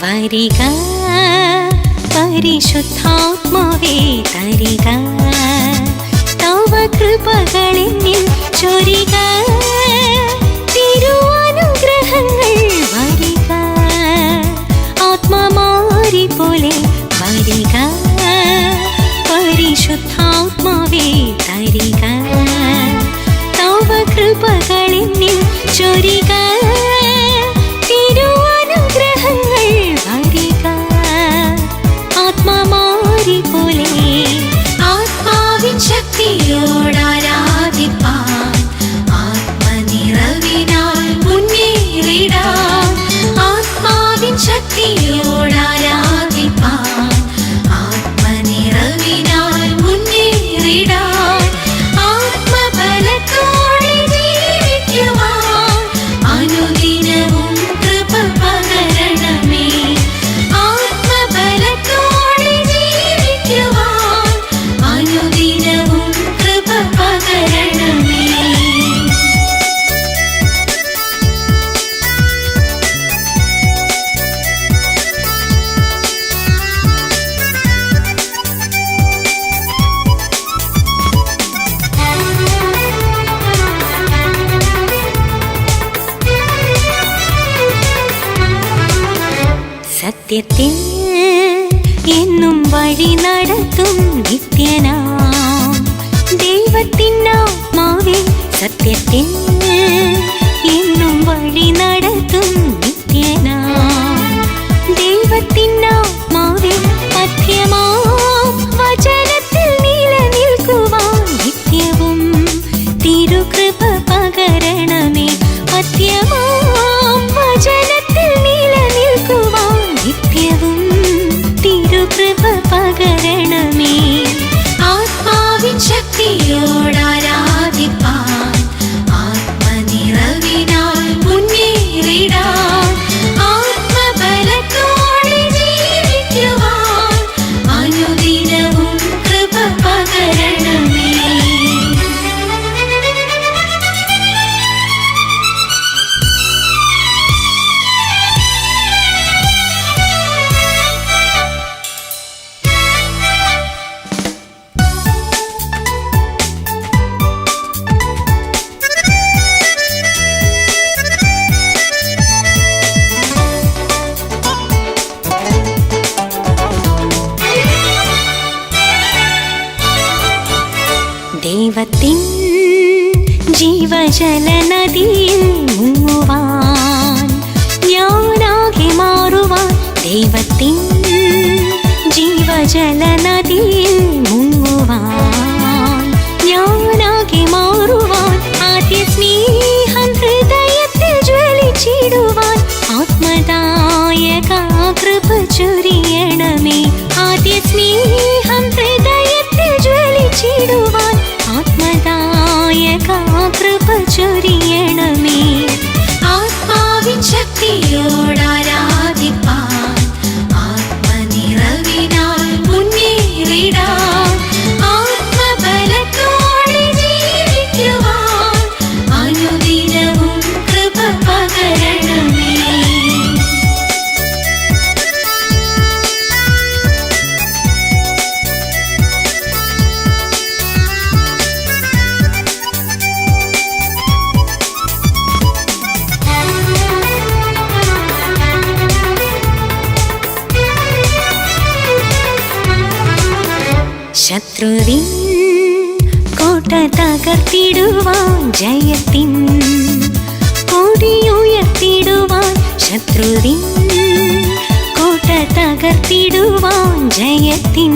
വരിക പരിശുദ്ധാത്മാവേ തരിക തവ കൃപകളിൽ ചൊരിക തിരുവനുഗ്രഹങ്ങൾ പോലെ പരിശുദ്ധാത്മാവേ തരിക തവ കൃപകളിൽ ചൊരിക സത്യത്തിൽ എന്നും വഴി നടത്തും നിത്യനാം. ദൈവത്തിനാത്മാവേ സത്യത്തിൽ എന്നും വഴി നടത്തും നിത്യനാം. ദൈവത്തിൻ ജീവജല നദിയിൽ മുങ്ങുവാൻ ഞാനാകെ മാറുവാൻ ദൈവത്തിൻ ജീവജല നദിയിൽ മുങ്ങുവാൻ ശത്രുവിൻ കോട്ട തകർത്തിടുവാൻ ജയത്തിൻ കൊടിയുയർത്തിടുവാൻ ശത്രുവിൻ കോട്ട തകർത്തിടുവാൻ ജയത്തിൻ.